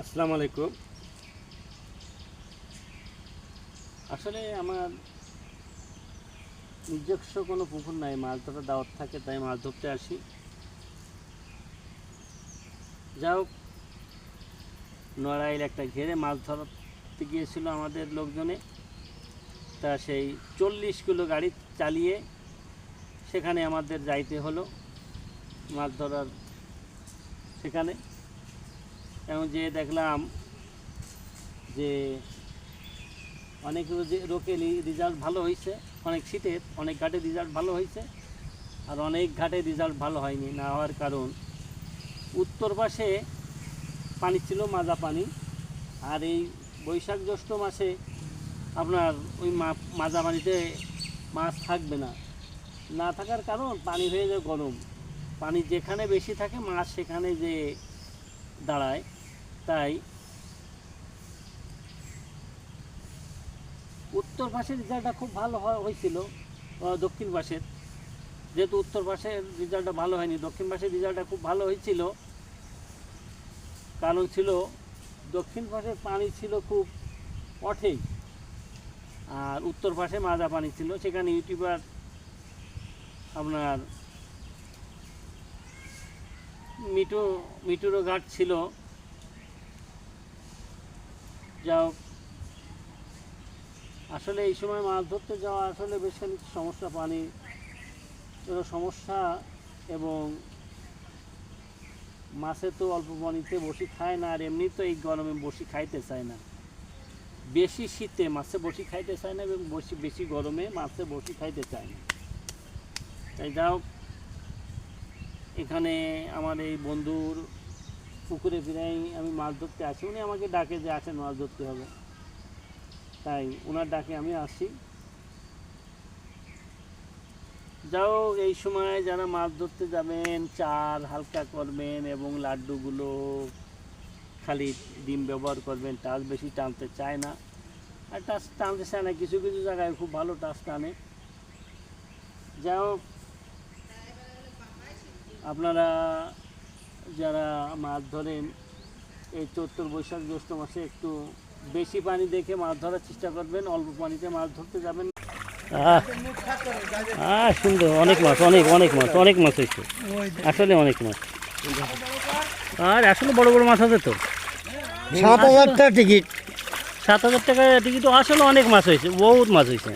আসসালামু আলাইকুম। আসলে আমার নিজস্ব কোনো পুকুর নাই, মাছ ধরার দাওয়াত থাকে, তাই মাছ ধরতে আসি। যা হোক, নড়াইল একটা ঘেরে মাছ ধরতে গিয়েছিল আমাদের লোকজনে। তা সেই চল্লিশ কিলো গাড়ি চালিয়ে সেখানে আমাদের যাইতে হলো, মাছ ধরার সেখানে। এবং যে দেখলাম যে অনেক রোকেলি রেজাল্ট ভালো হয়েছে, অনেক শীতের, অনেক ঘাটে রেজাল্ট ভালো হয়েছে, আর অনেক ঘাটে রেজাল্ট ভালো হয়নি। না হওয়ার কারণ, উত্তর পাশে পানি ছিল মাজা পানি, আর এই বৈশাখ জ্যৈষ্ঠ মাসে আপনার ওই মাজা পানিতে মাছ থাকবে না। না থাকার কারণ পানি হয়ে যায় গরম। পানি যেখানে বেশি থাকে মাছ সেখানে যে দাঁড়ায়। তাই উত্তর পাশের রেজাল্টটা খুব ভালো হয়- হয়েছিল দক্ষিণ পাশের। যেহেতু উত্তর পাশের রেজাল্টটা ভালো হয়নি, দক্ষিণ পাশের রেজাল্টটা খুব ভালো হয়েছিল। কারণ ছিল দক্ষিণ পাশের পানি ছিল খুব অঠেই, আর উত্তর পাশে মাজা পানি ছিল। সেখানে ইউটিউবার আপনার মিটু মিটুরো ঘাট ছিল। যাও। আসলে এই সময় মাছ ধরতে যাওয়া আসলে বেশ খানিক সমস্যা পানি। সমস্যা এবং মাছে তো অল্প পানিতে বসি খায় না, আর এমনি তো এই গরমে বসি খাইতে চায় না। বেশি শীতে মাছে বসি খাইতে চায় না এবং বসি বেশি গরমে মাছে বসি খাইতে চায় না। তাই যাও। এখানে আমার এই বন্ধুর পুকুরে প্রায় আমি মাছ ধরতে আসি। উনি আমাকে ডাকে যে আসেন মাছ ধরতে হবে। তাই ওনার ডাকে আমি আসি। যাও, এই সময় যারা মাছ ধরতে যাবেন চার হালকা করবেন এবং লাড্ডুগুলো খালি ডিম ব্যবহার করবেন টাচ বেশি টানতে চায় না। আর টাচ টানতে চায় না, কিছু কিছু জায়গায় খুব ভালো টাচ টানে। যাও আপনারা যারা মাছ ধরেন এই চৈত্র বৈশাখ জ্যৈষ্ঠ মাসে একটু বেশি পানি দেখে মাছ ধরার চেষ্টা করবেন অল্প পানিতে মাছ ধরতে যাবেন। আহ সুন্দর অনেক মাছ অনেক অনেক মাছ অনেক মাছ হয়েছে। আসলে অনেক মাছ। আর আসলে বড় বড় মাছ আছে তো। সাত হাজার টাকা টিকিট। সাত হাজার টাকা টিকিট আসলে অনেক মাছ হয়েছে বহুত মাছ হয়েছে।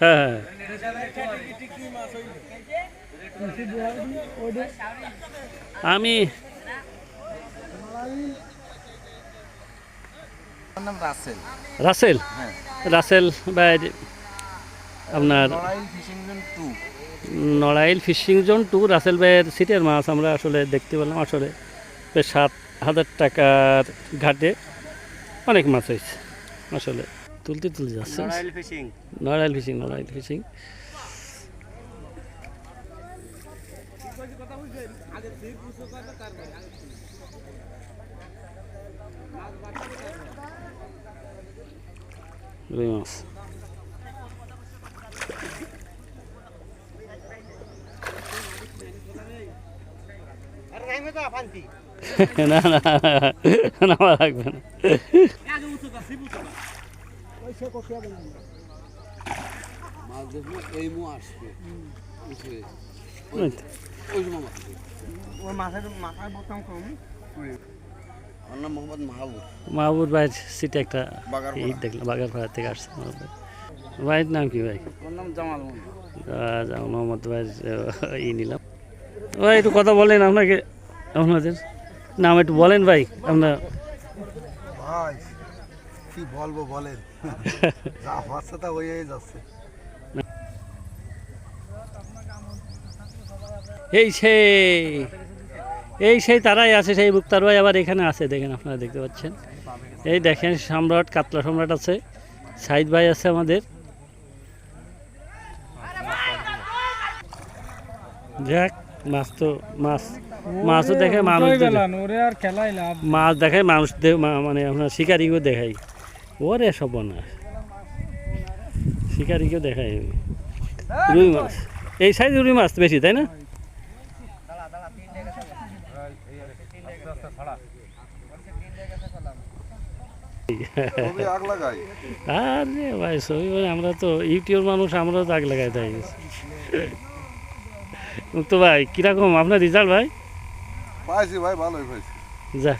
হ্যাঁ হ্যাঁ আমি রাসেল। রাসেল? হ্যাঁ। রাসেল ভাই আপনার Narail fishing zone two. Rasel ভাইয়ের সিটের মাছ আমরা আসলে দেখতে পেলাম। আসলে সাত হাজার টাকার ঘাটে অনেক মাছ হয়েছে আসলে। তুলতে তুলতে যাচ্ছে fishing Narail fishing Narail fishing রুই মাছ না না না লাগবে না মাছ দেখব এই মো আসবে। উঠবে ওই সময় মাছ ওর মাথায় মাথায় বোতাম কম। আমার নাম মোহাম্মদ মাহবুব। মাহবুব ভাইয়ের সিটে একটা। ই দেখলাম বাগারপাড়া থেকে আসছে মাহবুব ভাই। ভাইয়ের নাম কি ভাই? ওর নাম জামাল মোহাম্মদ। ই নিলাম। ভাই একটু কথা বলেন আপনাকে আপনাদের। নাম একটু বলেন ভাই আপনার ভাই কি বলব বলেন? যা হচ্ছে তা হয়েই যাচ্ছে। এই সেই এই সেই তারাই আছে সেই মুক্তার ভাই আবার এখানে আছে দেখেন আপনারা দেখতে পাচ্ছেন। এই দেখেন সম্রাট কাতলা সম্রাট আছে সাইদ ভাই আছে আমাদের। যাক মাছ তো মাছ মাছও দেখে মানুষ দেখে। মাছ দেখায় মানুষ মানে আপনার শিকারিকেও দেখাই। ওরে সব না শিকারিকেও দেখাই রুই মাছ। এই সাইজ রুই মাছ বেশি তাই না? আরে ভাই আমরা তো ইউটিউব মানুষ আমরা তো আগ লাগাই তাই। তো ভাই কীরকম? আপনার রেজাল্ট ভাই? পাইছি ভাই ভালোই পাইছি। যা